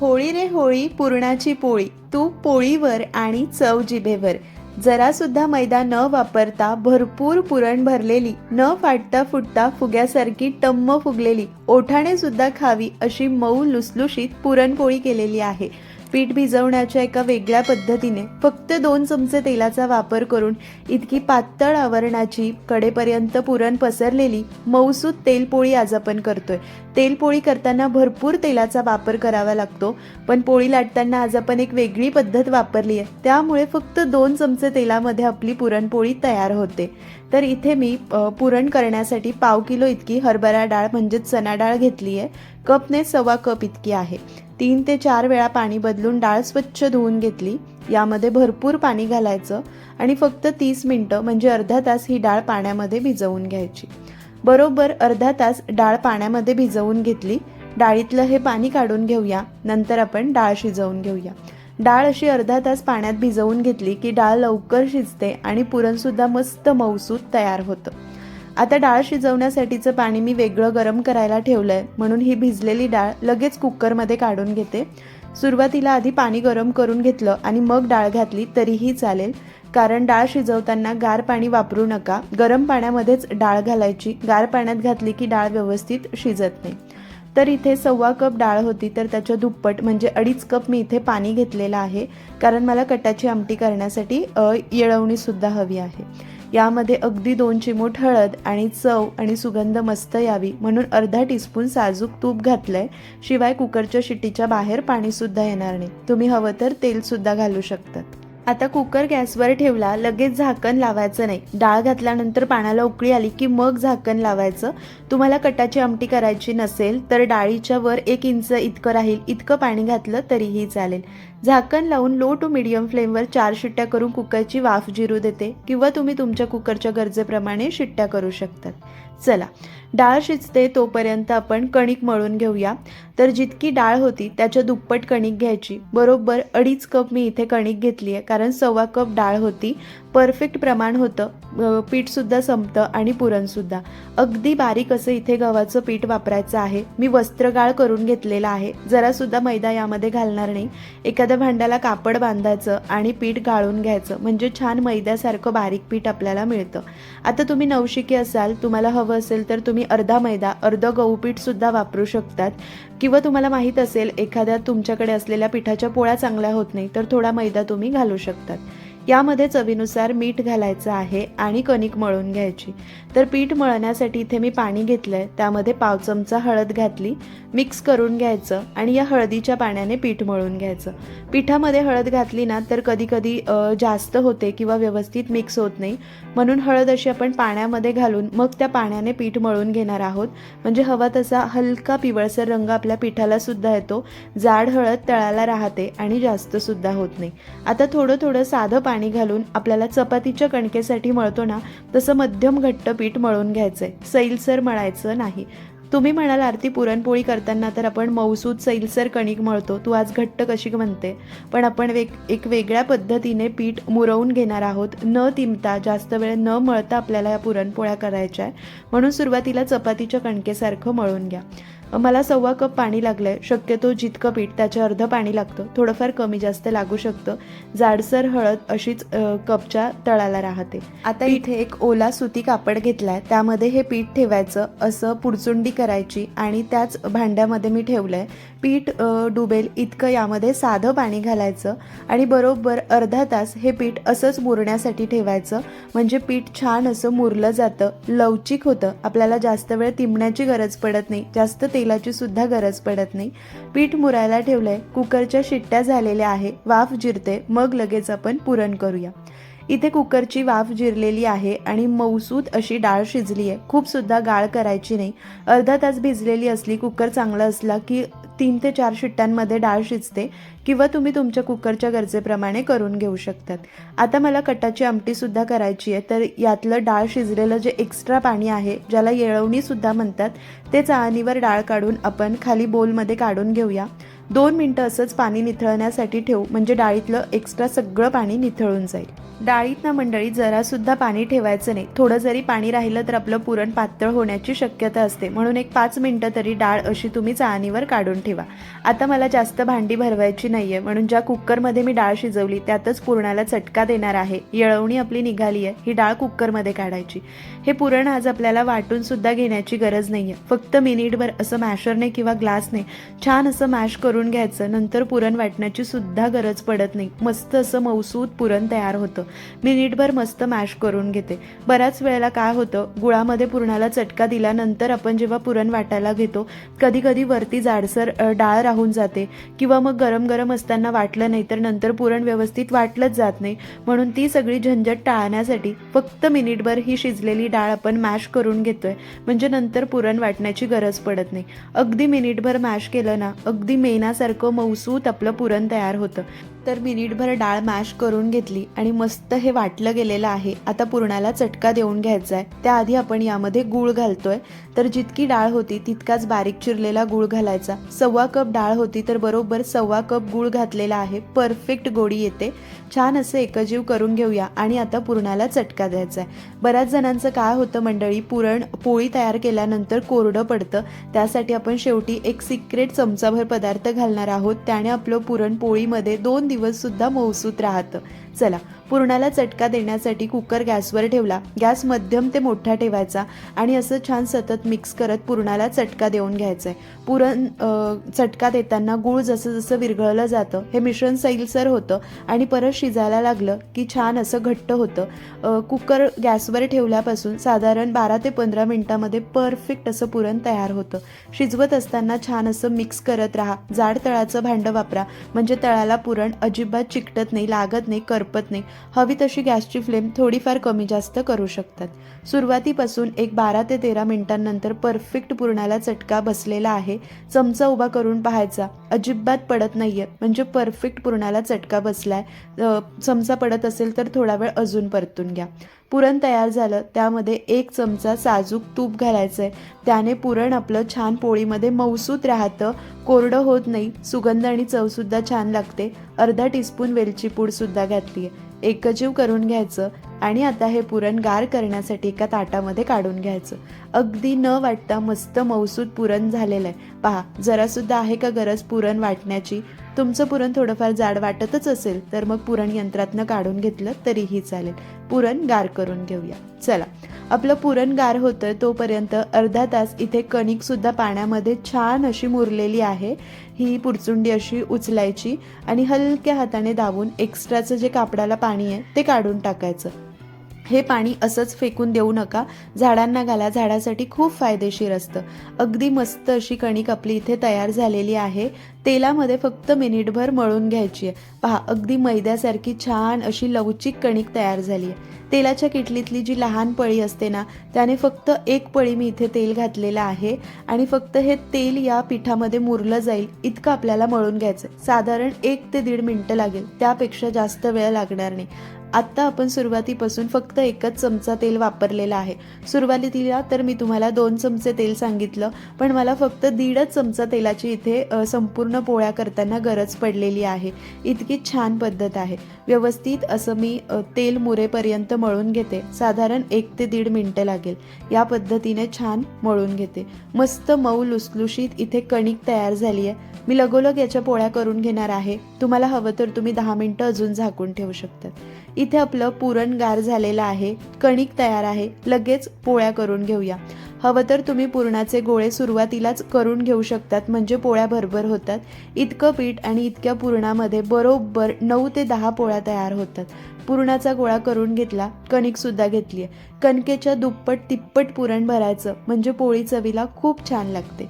होळी रे होळी पुरणाची पोळी. तूप पोळीवर आणि चव जिभेवर. जरासुद्धा मैदा न वापरता भरपूर पुरण भरलेली न फाटता फुटता फुग्यासारखी टम्म फुगलेली ओठाणे सुद्धा खावी अशी मऊ लुसलुशीत पुरणपोळी केलेली आहे. पीठ भिजवण्याच्या एका वेगळ्या पद्धतीने फक्त दोन चमचे तेलाचा वापर करून इतकी पातळ आवरणाची कडेपर्यंत पुरण पसरलेली मऊसूत तेलपोळी आज आपण करतोय. तेलपोळी करताना भरपूर तेलाचा वापर करावा लागतो पण पोळी लाटताना आज आपण एक वेगळी पद्धत वापरली आहे. त्यामुळे फक्त दोन चमचे तेलामध्ये आपली पुरणपोळी तयार होते. तर इथे मी पुरण करण्यासाठी पाव किलो इतकी हरभरा डाळ म्हणजेच चना डाळ घेतली आहे कपने सव्वा कप इतकी आहे. तीन ते चार वेळा पाणी बदलून डाळ स्वच्छ धुवून घेतली. यामध्ये भरपूर पाणी घालायचं आणि फक्त तीस मिनटं म्हणजे अर्धा तास ही डाळ पाण्यामध्ये भिजवून घ्यायची. बरोबर अर्धा तास डाळ पाण्यामध्ये भिजवून घेतली. डाळीतलं हे पाणी काढून घेऊया. नंतर आपण डाळ शिजवून घेऊया. डाळ अशी अर्धा तास पाण्यात भिजवून घेतली की डाळ लवकर शिजते आणि पुरणसुद्धा मस्त मऊसूत तयार होतं. आता डाळ शिजवण्यासाठीचं पाणी मी वेगळं गरम करायला ठेवलं आहे म्हणून ही भिजलेली डाळ लगेच कुकरमध्ये काढून घेते. सुरुवातीला आधी पाणी गरम करून घेतलं आणि मग डाळ घातली तरीही चालेल. कारण डाळ शिजवताना गार पाणी वापरू नका. गरम पाण्यामध्येच डाळ घालायची. गार पाण्यात घातली की डाळ व्यवस्थित शिजत नाही. तर इथे सव्वा कप डाळ होती तर त्याच्या दुप्पट म्हणजे अडीच कप मी इथे पाणी घेतलेलं आहे. कारण मला कटाची आमटी करण्यासाठी येळवणीसुद्धा हवी आहे. यामध्ये अगदी दोन चिमूट हळद आणि चव आणि सुगंध मस्त यावी म्हणून अर्धा टीस्पून साजूक तूप घातलंय. शिवाय कुकरच्या शिटीच्या बाहेर पाणीसुद्धा येणार नाही. तुम्ही हवं तर तेलसुद्धा घालू शकतात. आता कुकर गॅसवर ठेवला लगेच झाकण लावायचं नाही. डाळ घातल्यानंतर पाण्याला उकळी आली की मग झाकण लावायचं. तुम्हाला कटाची आमटी करायची नसेल तर डाळीच्या वर एक इंच इतकं राहील इतकं पाणी घातलं तरीही चालेल. झाकण लावून लो टू मिडियम फ्लेमवर चार शिट्ट्या करून कुकरची वाफ जिरू देते किंवा तुम्ही तुमच्या कुकरच्या गरजेप्रमाणे शिट्ट्या करू शकतात. चला. डाळ शिजते तोपर्यंत आपण कणिक मळून घेऊया. तर जितकी डाळ होती त्याच्या दुप्पट कणिक घ्यायची. बरोबर अडीच कप मी इथे कणिक घेतली आहे कारण सव्वा कप डाळ होती. परफेक्ट प्रमाण होतं. पीठसुद्धा संपतं आणि पुरणसुद्धा अगदी बारीक असं इथे गव्हाचं पीठ वापरायचं आहे. मी वस्त्रगाळ करून घेतलेलं आहे. जरासुद्धा मैदा यामध्ये घालणार नाही. एखाद्या भांड्याला कापड बांधायचं आणि पीठ गाळून घ्यायचं. म्हणजे छान मैद्यासारखं बारीक पीठ आपल्याला मिळतं. आता तुम्ही नवशिकी असाल तुम्हाला हवं असेल तर तुम्ही अर्धा मैदा अर्ध गहूपीठसुद्धा वापरू शकतात. किंवा तुम्हाला माहीत असेल एखाद्या तुमच्याकडे असलेल्या पिठाच्या पोळ्या चांगल्या होत नाही तर थोडा मैदा तुम्ही घालू शकतात. यामध्ये चवीनुसार मीठ घालायचं आहे आणि कणिक मळून घ्यायची. तर पीठ मळण्यासाठी इथे मी पाणी घेतलं आहे त्यामध्ये पाव चमचा हळद घातली मिक्स करून घ्यायचं आणि या हळदीच्या पाण्याने पीठ मळून घ्यायचं. पिठामध्ये हळद घातली ना तर कधीकधी जास्त होते किंवा व्यवस्थित मिक्स होत नाही. म्हणून हळद अशी आपण पाण्यामध्ये घालून मग त्या पाण्याने पीठ मळून घेणार आहोत. म्हणजे हवा तसा हलका पिवळसर रंग आपल्या पिठाला सुद्धा येतो. जाड हळद तळाला राहते आणि जास्त सुद्धा होत नाही. आता थोडं थोडं साधं पाणी पाणी घालून आपल्याला चपातीच्या कणकेसाठी मळतो ना तसं मध्यम घट्ट पीठ मळून आहे सैलसर मळायचं नाही. तुम्ही म्हणाल आरती पुरणपोळी करताना तर आपण मौसूद सैलसर कणिक मळतो तू आज घट्ट कशी म्हणते? पण आपण वेग एक वेगळ्या पद्धतीने पीठ मुरवून घेणार आहोत. न तिंबता जास्त वेळ न मळता आपल्याला या पुरणपोळ्या करायच्या आहे म्हणून सुरुवातीला चपातीच्या कणकेसारखं मळून घ्या. मला सव्वा कप पाणी लागलंय. शक्यतो जितकं पीठ त्याच्या अर्ध पाणी लागतं. थोडंफार कमी जास्त लागू शकतं. जाडसर हळद अशीच कपच्या तळाला राहते. आता इथे एक ओला सुती कापड घेतलाय. त्यामध्ये हे पीठ ठेवायचं असं पुडचुंडी करायची आणि त्याच भांड्यामध्ये मी ठेवलंय. पीठ अ, डुबेल इतकं यामध्ये साधं पाणी घालायचं आणि बरोबर अर्धा तास हे पीठ असंच मुरण्यासाठी ठेवायचं. म्हणजे पीठ छान असं मुरलं जातं. लवचिक होतं. आपल्याला जास्त वेळ तिंबण्याची गरज पडत नाही. जास्त तेलाची सुद्धा गरज पडत नाही. पीठ मुरायला ठेवलंय. कुकरच्या शिट्ट्या झालेल्या आहे. वाफ जिरते. मग लगेच आपण पुरण करूया. इथे कुकरची वाफ जिरलेली आहे आणि मऊसूत अशी डाळ शिजली आहे. खूप सुद्धा गाळ करायची नाही. अर्धा तास भिजलेली असली कुकर चांगला असला की तीन ते चार शिट्ट्यांमध्ये डाळ शिजते किंवा तुम्ही तुमच्या कुकरच्या गरजेप्रमाणे करून घेऊ शकतात. आता मला कटाची आमटीसुद्धा करायची आहे. तर यातलं डाळ शिजलेलं जे एक्स्ट्रा पाणी आहे ज्याला येळवणीसुद्धा म्हणतात ते चाळणीवर डाळ काढून आपण खाली बोलमध्ये काढून घेऊया. दोन मिनटं असंच पाणी निथळण्यासाठी ठेवू. म्हणजे डाळीतलं एक्स्ट्रा सगळं पाणी निथळून जाईल. डाळीत ना मंडळी जरासुद्धा पाणी ठेवायचं नाही. थोडं जरी पाणी राहिलं तर आपलं पुरण पातळ होण्याची शक्यता असते. म्हणून एक पाच मिनटं तरी डाळ अशी तुम्ही चाळणीवर काढून ठेवा. आता मला जास्त भांडी भरवायची नाही आहे म्हणून ज्या कुकरमध्ये मी डाळ शिजवली त्यातच पुरणाला चटका देणार आहे. येळवणी आपली निघाली आहे. ही डाळ कुकरमध्ये काढायची. हे पुरण आज आपल्याला वाटून सुद्धा घेण्याची गरज नाही आहे फक्त मिनिटभर असं मॅशरने किंवा ग्लासने छान असं मॅश करून घ्यायचं. नंतर पुरण वाटण्याची सुद्धा गरज पडत नाही. मस्त असं मौसूद पुरण तयार होतं. मिनिटभर मस्त मॅश करून घेते. बऱ्याच वेळेला काय होतं गुळामध्ये पुरणाला चटका दिल्यानंतर आपण जेव्हा पुरण वाटायला घेतो कधी कधी वरती जाडसर डाळ राहून जाते किंवा मग गरम गरम असताना वाटलं नाही तर नंतर पुरण व्यवस्थित वाटलंच जात नाही. म्हणून ती सगळी झंझट टाळण्यासाठी फक्त मिनिटभर ही शिजलेली डाळ आपण मॅश करून घेतोय. म्हणजे नंतर पुरण वाटण्याची गरज पडत नाही. अगदी मिनिटभर मॅश केलं ना अगदी मेनासारखं मौसूत आपलं पुरण तयार होतं. तर मिनिटभर डाळ मॅश करून घेतली आणि मस्त हे वाटलं गेलेलं आहे. आता पुरणाला चटका देऊन घ्यायचा आहे त्याआधी आपण यामध्ये गूळ घालतोय. तर जितकी डाळ होती तितकाच बारीक चिरलेला गूळ घालायचा. सव्वा कप डाळ होती तर बरोबर सव्वा कप गूळ घातलेला आहे. परफेक्ट गोडी येते. छान असं एकजीव करून घेऊया आणि आता पुरणाला चटका द्यायचा आहे बऱ्याच जणांचं काय होतं मंडळी पुरण पोळी तयार केल्यानंतर कोरडं पडतं. त्यासाठी आपण शेवटी एक सिक्रेट चमचाभर पदार्थ घालणार आहोत. त्याने आपलं पुरण पोळीमध्ये दोन दिवस सुद्धा मौसूत राहतं. चला पुरणाला चटका देण्यासाठी कुकर गॅसवर ठेवला. गॅस मध्यम ते मोठा ठेवायचा आणि असं छान सतत मिक्स करत पुरणाला चटका देऊन घ्यायचं आहे पुरण चटका देताना गूळ जसं जसं विरघळलं जातं हे मिश्रण सैलसर होतं आणि परत शिजायला लागलं की छान असं घट्ट होतं. कुकर गॅसवर ठेवल्यापासून साधारण बारा ते पंधरा मिनटामध्ये परफेक्ट असं पुरण तयार होतं. शिजवत असताना छान असं मिक्स करत राहा. जाड तळाचं भांडं वापरा. म्हणजे तळाला पुरण अजिबात चिकटत नाही लागत नाही करपत नाही. हवी तशी गॅसची फ्लेम थोडीफार कमी जास्त करू शकतात. सुरुवातीपासून एक बारा ते तेरा मिनिटांनंतर परफेक्ट पुरणाला चटका बसलेला आहे. चमचा उभा करून पाहायचा. अजिबात पडत नाहीये. म्हणजे परफेक्ट पुरणाला चटका बसलाय. चमचा पडत असेल तर थोडा वेळ अजून परतून घ्या. पुरण तयार झालं. त्यामध्ये एक चमचा साजूक तूप घालायचं आहे त्याने पुरण आपलं छान पोळीमध्ये मौसूत राहतं. कोरडं होत नाही. सुगंध आणि चवसुद्धा छान लागते. अर्धा टीस्पून वेलची पूडसुद्धा घातली आहे एकजीव करून घ्यायचं आणि आता हे पुरण गार करण्यासाठी एका ताटामध्ये काढून घ्यायचं. अगदी न वाटता मस्त मौसूद पुरण झालेलं आहे. पहा जरासुद्धा आहे का गरज पुरण वाटण्याची? तुमचं पुरण थोडंफार जाड वाटतच असेल तर मग पुरण यंत्रातनं काढून घेतलं तरीही चालेल. पुरण गार करून घेऊया. चला. आपलं पुरण गार होतं तोपर्यंत अर्धा तास इथे कणिकसुद्धा पाण्यामध्ये छान अशी मुरलेली आहे. ही पुरचुंडी अशी उचलायची आणि हलक्या हाताने दाबून एक्स्ट्राचं जे कापडाला पाणी आहे ते काढून टाकायचं. हे पाणी असंच फेकून देऊ नका. झाडांना घाला. झाडासाठी खूप फायदेशीर असतं. अगदी मस्त अशी कणिक आपली इथे तयार झालेली आहे. तेलामध्ये फक्त मिनिटभर मळून घ्यायची आहे. पहा अगदी मैद्यासारखी छान अशी लवचिक कणिक तयार झाली आहे. तेलाच्या किटलीतली जी लहान पळी असते ना त्याने फक्त एक पळी मी इथे तेल घातलेलं आहे आणि फक्त हे तेल या पिठामध्ये मुरलं जाईल इतकं आपल्याला मळून घ्यायचं साधारण एक ते दीड मिनटं लागेल. त्यापेक्षा जास्त वेळ लागणार नाही. आत्ता आपण सुरुवातीपासून फक्त एकच चमचा तेल वापरलेला आहे. सुरुवातीला तर मी तुम्हाला दोन चमचे तेल सांगितलं पण मला फक्त दीडच चमचा तेलाची इथे संपूर्ण पोळ्या करताना गरज पडलेली आहे. इतकी छान पद्धत आहे. व्यवस्थित असं मी तेल मुरेपर्यंत मळून घेते. साधारण एक ते दीड मिनटं लागेल. या पद्धतीने छान मळून घेते. मस्त मऊ लुसलुशीत इथे कणिक तयार झाली आहे. मी लगोलग याच्या पोळ्या करून घेणार आहे. तुम्हाला हवं तर तुम्ही दहा मिनटं अजून झाकून ठेवू शकतात इथे आपलं पुरण गार झालेलं आहे कणिक तयार आहे लगेच पोळ्या करून घेऊया. हवं तर तुम्ही पुरणाचे गोळे सुरुवातीलाच करून घेऊ शकतात म्हणजे पोळ्या भरभर होतात. इतकं पीठ आणि इतक्या पुरणामध्ये बरोबर नऊ ते दहा पोळ्या तयार होतात. पुरणाचा गोळा करून घेतला कणिकसुद्धा घेतली आहे कणकेच्या दुप्पट तिप्पट पुरण भरायचं म्हणजे पोळी चवीला खूप छान लागते.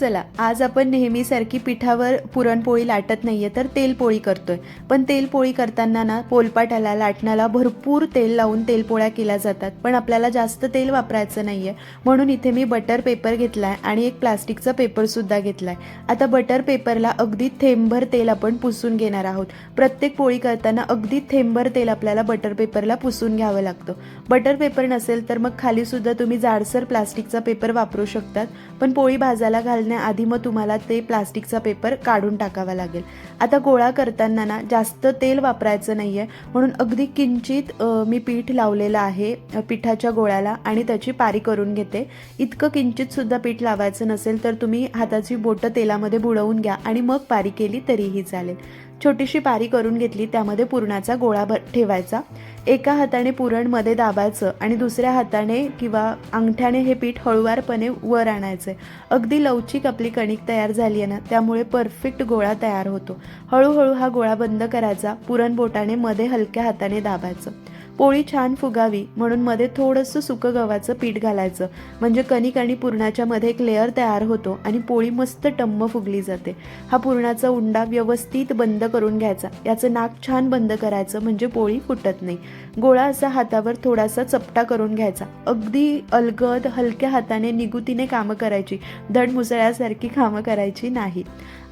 चला आज आपण नेहमीसारखी पिठावर पुरणपोळी लाटत नाही आहे तर तेलपोळी करतोय. पण तेलपोळी करताना ना पोलपाटाला लाटण्याला भरपूर तेल लावून तेलपोळ्या केल्या जातात. पण आपल्याला जास्त तेल वापरायचं नाही आहे म्हणून इथे मी बटर पेपर घेतला आहे आणि एक प्लास्टिकचा पेपरसुद्धा घेतला आहे आता बटर पेपरला अगदी थेंबभर तेल आपण पुसून घेणार आहोत. प्रत्येक पोळी करताना अगदी थेंबभर तेल आपल्याला बटर पेपरला पुसून घ्यावं लागतं. बटर पेपर नसेल तर मग खालीसुद्धा तुम्ही जाडसर प्लास्टिकचा पेपर वापरू शकतात. पण पोळी भाजायला घाल घालण्याआधी मग तुम्हाला ते प्लास्टिकचा पेपर काढून टाकावा लागेल. आता गोळा करताना ना जास्त तेल वापरायचं नाही आहे म्हणून अगदी किंचित मी पीठ लावलेलं आहे पिठाच्या गोळ्याला आणि त्याची पारी करून घेते. इतकं किंचितसुद्धा पीठ लावायचं नसेल तर तुम्ही हाताची बोटं तेलामध्ये बुडवून घ्या आणि मग पारी केली तरीही चालेल. छोटीशी पारी करून घेतली त्यामध्ये पुरणाचा गोळा भर ठेवायचा. एका हाताने पुरणमध्ये दाबायचं आणि दुसऱ्या हाताने किंवा अंगठ्याने हे पीठ हळुवारपणे वर आणायचं. अगदी लवचिक आपली कणिक तयार झाली आहे ना त्यामुळे परफेक्ट गोळा तयार होतो. हळूहळू हा गोळा बंद करायचा पुरण बोटाने मध्ये हलक्या हाताने दाबायचं. पोळी छान फुगावी म्हणून मध्ये थोडंसं सुकं गव्हाचं पीठ घालायचं. म्हणजे कणिक आणि पुरणाच्या मध्ये एक लेअर तयार होतो आणि पोळी मस्त टम्म फुगली जाते. हा पुरणाचा उंडा व्यवस्थित बंद करून घ्यायचा. याचं नाक छान बंद करायचं म्हणजे पोळी फुटत नाही. गोळा असा हातावर थोडासा चपटा करून घ्यायचा. अगदी अलगद हलक्या हाताने निगुतीने कामं करायची. धड मुसळ्यासारखी कामं करायची नाही.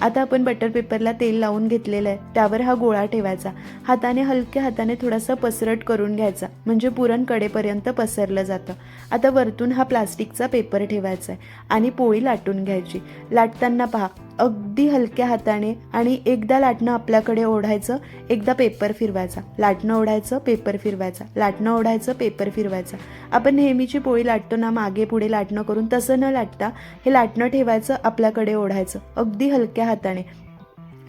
आता आपण बटर पेपरला तेल लावून घेतलेलं आहे. त्यावर हा गोळा ठेवायचा. हाताने हलक्या हाताने थोडासा पसरट करून घ्यायचा. म्हणजे पुरण कडेपर्यंत पसरलं जातं. आता वरतून हा प्लास्टिकचा पेपर ठेवायचा आहे. आणि पोळी लाटून घ्यायची. लाटताना पहा. अगदी हलक्या हाताने आणि एकदा लाटणं आपल्याकडे ओढायचं एकदा पेपर फिरवायचा. लाटणं ओढायचं पेपर फिरवायचा. लाटणं ओढायचं पेपर फिरवायचा. आपण नेहमीची पोळी लाटतो ना मागे पुढे लाटणं करून तसं न लाटता हे लाटणं ठेवायचं आपल्याकडे ओढायचं. अगदी हलक्या हाताने.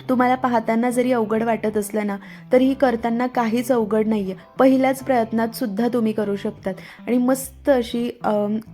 तुम्हाला पाहताना जरी अवघड वाटत असलं ना तरीही करताना काहीच अवघड नाही आहे पहिल्याच प्रयत्नात सुद्धा तुम्ही करू शकतात. आणि मस्त अशी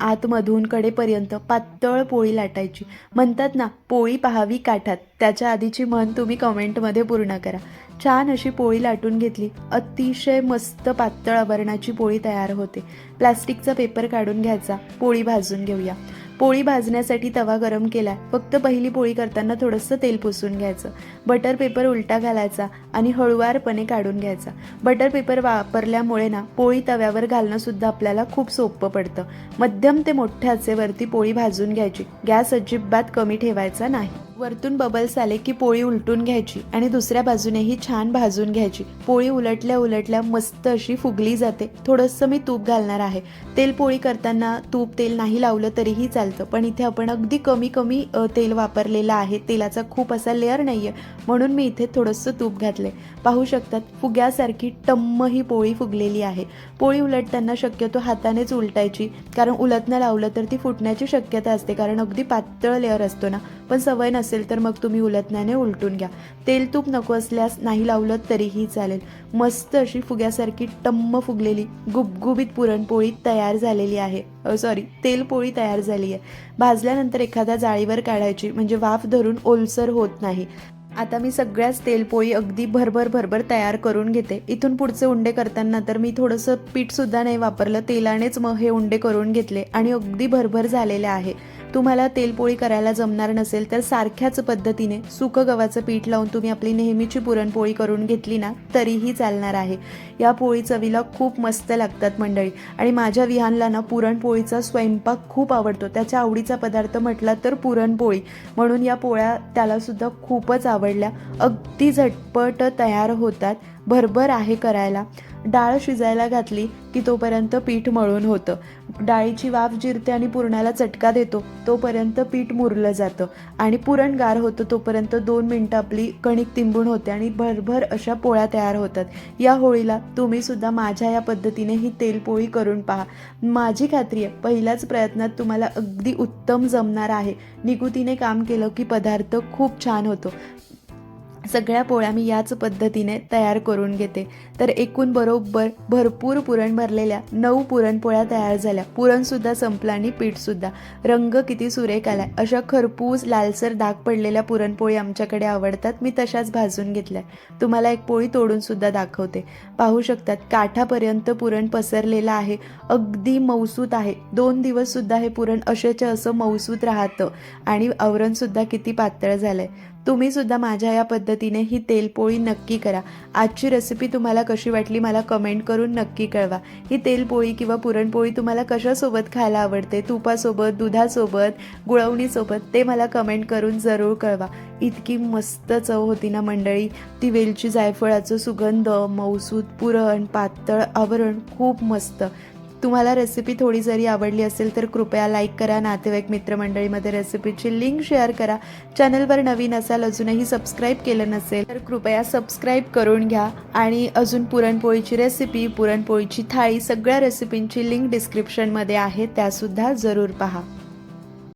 आतमधून कडेपर्यंत पातळ पोळी लाटायची. म्हणतात ना पोळी पहावी काठात. त्याच्या आधीची म्हण तुम्ही कमेंटमध्ये पूर्ण करा. छान अशी पोळी लाटून घेतली. अतिशय मस्त पातळ आभरणाची पोळी तयार होते. प्लास्टिकचा पेपर काढून घ्यायचा. पोळी भाजून घेऊया. पोळी भाजण्यासाठी तवा गरम केला फक्त पहिली पोळी करताना थोडंसं तेल पुसून घ्यायचं. बटर पेपर उलटा घालायचा आणि हळुवारपणे काढून घ्यायचा. बटर पेपर वापरल्यामुळे ना पोळी तव्यावर घालणंसुद्धा आपल्याला खूप सोपं पडतं. मध्यम ते मोठ्या आचेवरती पोळी भाजून घ्यायची. गॅस अजिबात कमी ठेवायचा नाही. वरतून बबल्स आले की पोळी उलटून घ्यायची आणि दुसऱ्या बाजूनेही छान भाजून घ्यायची. पोळी उलटल्या उलटल्या मस्त अशी फुगली जाते. थोडंसं मी तूप घालणार आहे. तेल पोळी करताना तूप तेल नाही लावलं तरीही चालतं. पण इथे आपण अगदी कमी कमी तेल वापरलेलं आहे. तेलाचा खूप असा लेअर नाही आहे म्हणून मी इथे थोडंसं तूप घातले पाहू शकतात फुग्यासारखी टम्म ही पोळी फुगलेली आहे. पोळी उलटताना शक्यतो हातानेच उलटायची. कारण उलटणं लावलं तर ती फुटण्याची शक्यता असते. कारण अगदी पातळ लेअर असतो ना. पण सवय नसेल असेल तर मग तुम्ही उलटण्याने उलटून घ्या. तेल तूप नको असल्यास नाही लावलं तरीही चालेल. मस्त अशी फुग्यासारखी टम्म फुगलेली गुबगुबीत पुरणपोळी तयार झालेली आहे. सॉरी तेलपोळी तयार झाली आहे. भाजल्यानंतर एखाद्या जाळीवर काढायची म्हणजे वाफ धरून ओलसर होत नाही. आता मी सगळ्याच तेलपोळी अगदी भरभर भरभर तयार करून घेते. इथून पुढचे उंडे करताना तर मी थोडंसं पीठसुद्धा नाही वापरलं तेलानेच मग हे उंडे करून घेतले आणि अगदी भरभर झालेले आहे. तुम्हाला तेलपोळी करायला जमणार नसेल तर सारख्याच पद्धतीने सुकं गव्हाचं पीठ लावून तुम्ही आपली नेहमीची पुरणपोळी करून घेतली ना तरीही चालणार आहे. या पोळी चवीला खूप मस्त लागतात मंडळी. आणि माझ्या विहानला ना पुरणपोळीचा स्वयंपाक खूप आवडतो. त्याच्या आवडीचा पदार्थ म्हटला तर पुरणपोळी. म्हणून या पोळ्या त्यालासुद्धा खूपच आवडल्या. अगदी झटपट तयार होतात. भरभर आहे करायला. डाळ शिजायला घातली की तोपर्यंत पीठ मळून होतं. डाळीची वाफ जिरते आणि पुरणाला चटका देतो. तोपर्यंत पीठ मुरलं जातं आणि पुरण गार होतं. तोपर्यंत दोन मिनटं आपली कणिक तिंबून होते आणि भरभर अशा पोळ्या तयार होतात. या होळीला तुम्ही सुद्धा माझ्या या पद्धतीने ही तेलपोळी करून पहा. माझी खात्री आहे पहिल्याच प्रयत्नात तुम्हाला अगदी उत्तम जमणार आहे. निगुतीने काम केलं की पदार्थ खूप छान होतो. सगळ्या पोळ्या मी याच पद्धतीने तयार करून घेते. तर एकूण बरोबर भरपूर पुरण भरलेल्या नऊ पुरणपोळ्या तयार झाल्या. पुरणसुद्धा संपलं आणि पीठसुद्धा रंग किती सुरेख आलाय. अशा खरपूस लालसर डाग पडलेल्या पुरणपोळी आमच्याकडे आवडतात. मी तशाच भाजून घेतल्या तुम्हाला एक पोळी तोडूनसुद्धा दाखवते. पाहू शकतात काठापर्यंत पुरण पसरलेलं आहे. अगदी मौसूत आहे. दोन दिवससुद्धा हे पुरण असेच्या असं मौसूत राहतं. आणि आवरणसुद्धा किती पातळ झालंय. आहे सुद्धा माझ्या या पद्धतीने ही तेलपोळी नक्की करा. आजची रेसिपी तुम्हाला कशी वाटली मला कमेंट करून नक्की कळवा. ही तेलपोळी किंवा पुरणपोळी तुम्हाला कशासोबत खायला आवडते तुपासोबत दुधासोबत गुळवणीसोबत ते मला कमेंट करून जरूर कळवा. इतकी मस्त चव होती ना मंडळी. ती वेलची जायफळाचं सुगंध मौसूद पुरण पातळ आवरण खूप मस्त. तुम्हाला रेसिपी थोडी जरी आवडली असेल तर कृपया लाईक करा नातेवाईक मित्रमंडळीमध्ये रेसिपीची लिंक शेअर करा. चॅनलवर नवीन असाल अजूनही सबस्क्राईब केलं नसेल तर कृपया सबस्क्राईब करून घ्या. आणि अजून पुरणपोळीची रेसिपी पुरणपोळीची थाळी सगळ्या रेसिपींची लिंक डिस्क्रिप्शनमध्ये आहे त्यासुद्धा जरूर पहा.